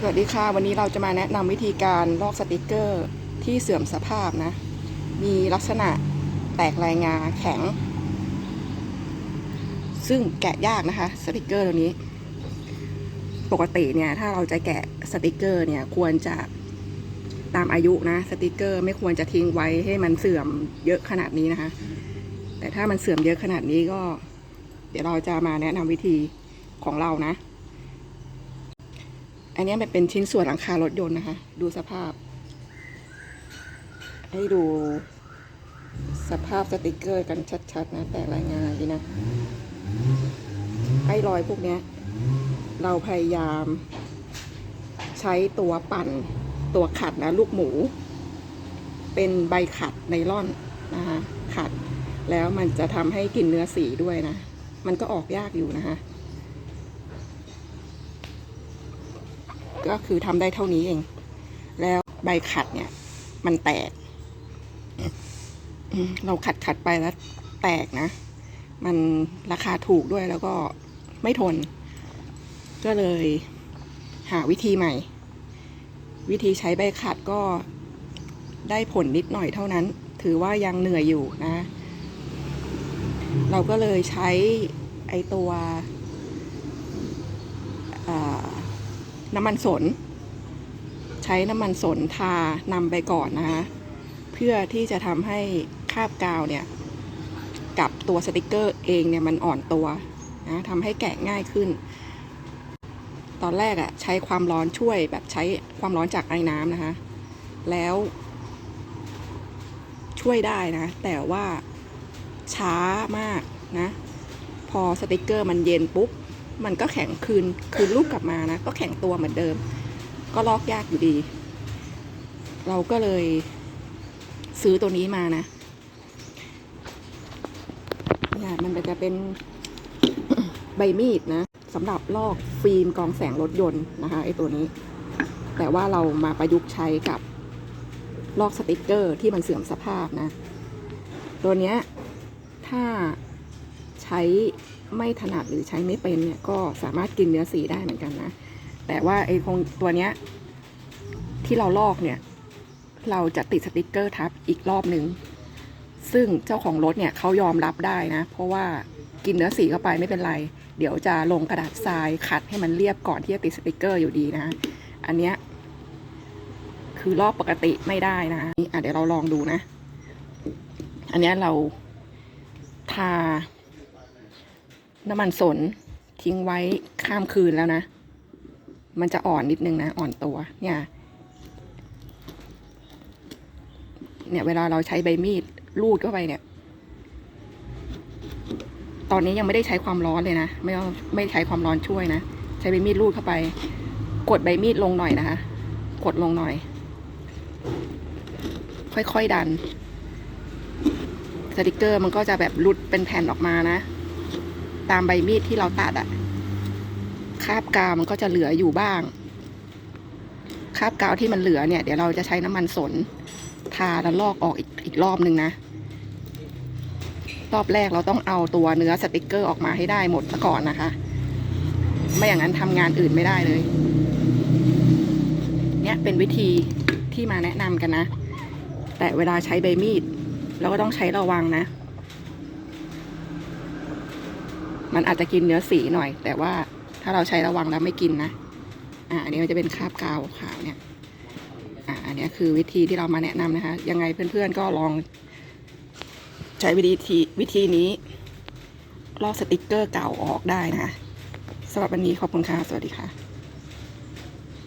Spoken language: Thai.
สวัสดีค่ะ วันนี้เราจะมาแนะนำวิธีการลอกสติกเกอร์ที่เสื่อมสภาพนะ มีลักษณะแตกลายงาแข็ง ซึ่งแกะยากนะคะสติกเกอร์ตัวนี้ ปกติเนี่ยถ้าเราจะแกะสติกเกอร์เนี่ยควรจะตามอายุนะสติกเกอร์ไม่ควรจะทิ้งไว้ให้มันเสื่อมเยอะขนาดนี้นะคะ แต่ถ้ามันเสื่อมเยอะขนาดนี้ก็ เดี๋ยวเราจะมาแนะนำวิธีของเรานะ อันนี้มันเป็นชิ้นส่วนหลังคารถยนต์นะคะ ดูสภาพ ให้ดูสภาพสติกเกอร์กันชัดๆนะ แต่รายงานดีนะไอ้รอยพวกเนี้ยเราพยายาม ใช้ตัวปั่นตัวขัดนะ ลูกหมู เป็นใบขัดไนล่อนนะคะขัด แล้วมันจะทำให้กินเนื้อสีด้วยนะ มันก็ออกยากอยู่นะคะ ก็คือทำได้เท่านี้เอง แล้วใบขัดเนี่ย มันแตก เราขัดขัดไปแล้วแตกนะ มันราคาถูกด้วยแล้วก็ไม่ทน ก็เลยหาวิธีใหม่ วิธีใช้ใบขัดก็ได้ผลนิดหน่อยเท่านั้น ถือว่ายังเหนื่อยอยู่นะ เราก็เลยใช้ไอตัวอ่า น้ำมันสน ใช้น้ำมันสนทานำไปก่อนนะคะ เพื่อที่จะทำให้คาบกาวเนี่ย กับตัวสติกเกอร์เองเนี่ยมันอ่อนตัวนะทำให้แกะง่ายขึ้น ตอนแรกอะใช้ความร้อนช่วยแบบใช้ความร้อนจากไอ้น้ำนะคะ แล้ว ช่วยได้นะ แต่ว่าช้ามากนะ พอสติกเกอร์มันเย็นปุ๊บ มันก็แข็งคืนคืนรูปกลับมานะ ก็แข็งตัวเหมือนเดิม ก็ลอกยากอยู่ดี เราก็เลยซื้อตัวนี้มานะเนี่ยมันจะเป็นใบมีดนะสำหรับลอกฟิล์มกองแสงรถยนต์นะคะไอตัวนี้ แต่ว่าเรามาประยุกต์ใช้กับลอกสติกเกอร์ที่มันเสื่อมสภาพนะ ตัวเนี้ยถ้า ใช้ไม่ถนัดหรือใช้ไม่เป็นเนี่ยก็สามารถกินเนื้อสีได้เหมือนกันนะ แต่ว่าไอ้คงตัวเนี้ยที่เราลอกเนี่ย เราจะติดสติกเกอร์ทับอีกรอบหนึ่งซึ่งเจ้าของรถเนี่ยเขายอมรับได้นะ เพราะว่ากินเนื้อสีเข้าไปไม่เป็นไร เดี๋ยวจะลงกระดาษทรายขัดให้มันเรียบก่อนที่จะติดสติกเกอร์อยู่ดีนะ อันเนี้ยคือลอกปกติไม่ได้นะนี่อะเดี๋ยวเราลองดูนะ อันเนี้ยเราทา น้ำมันสนทิ้งไว้ข้ามคืนแล้วนะ มันจะอ่อนนิดนึงนะ อ่อนตัวเนี่ย เนี่ยเวลาเราใช้ใบมีดลูดเข้าไปเนี่ย ตอนนี้ยังไม่ได้ใช้ความร้อนเลยนะ ไม่ต้องไม่ใช้ความร้อนช่วยนะ ใช้ใบมีดลูดเข้าไป กดใบมีดลงหน่อยนะคะ กดลงหน่อย ค่อยๆดัน สติกเกอร์มันก็จะแบบรุดเป็นแผ่นออกมานะ ตามใบมีดที่เราตัดอะคาบกาวมันก็จะเหลืออยู่บ้าง คาบกาวที่มันเหลือเนี่ย เดี๋ยวเราจะใช้น้ำมันสน ทาแล้วลอกออกอีกอีกรอบนึงนะ รอบแรกเราต้องเอาตัวเนื้อสติกเกอร์ออกมาให้ได้หมดซะก่อนนะคะ ไม่อย่างนั้นทำงานอื่นไม่ได้เลย เนี่ยเป็นวิธีที่มาแนะนำกันนะ แต่เวลาใช้ใบมีด เราก็ต้องใช้ระวังนะ มันอาจจะกินเนื้อสีหน่อย แต่ว่าถ้าเราใช้ระวังแล้วไม่กินนะ อ่าอันนี้มันจะเป็นคราบกาวขาวเนี่ย อ่าอันนี้คือวิธีที่เรามาแนะนำนะคะ ยังไงเพื่อนๆก็ลอง ใช้วิธีวิธีนี้ลอกสติกเกอร์เก่าออกได้นะคะสำหรับวันนี้ขอบคุณค่ะ สวัสดีค่ะ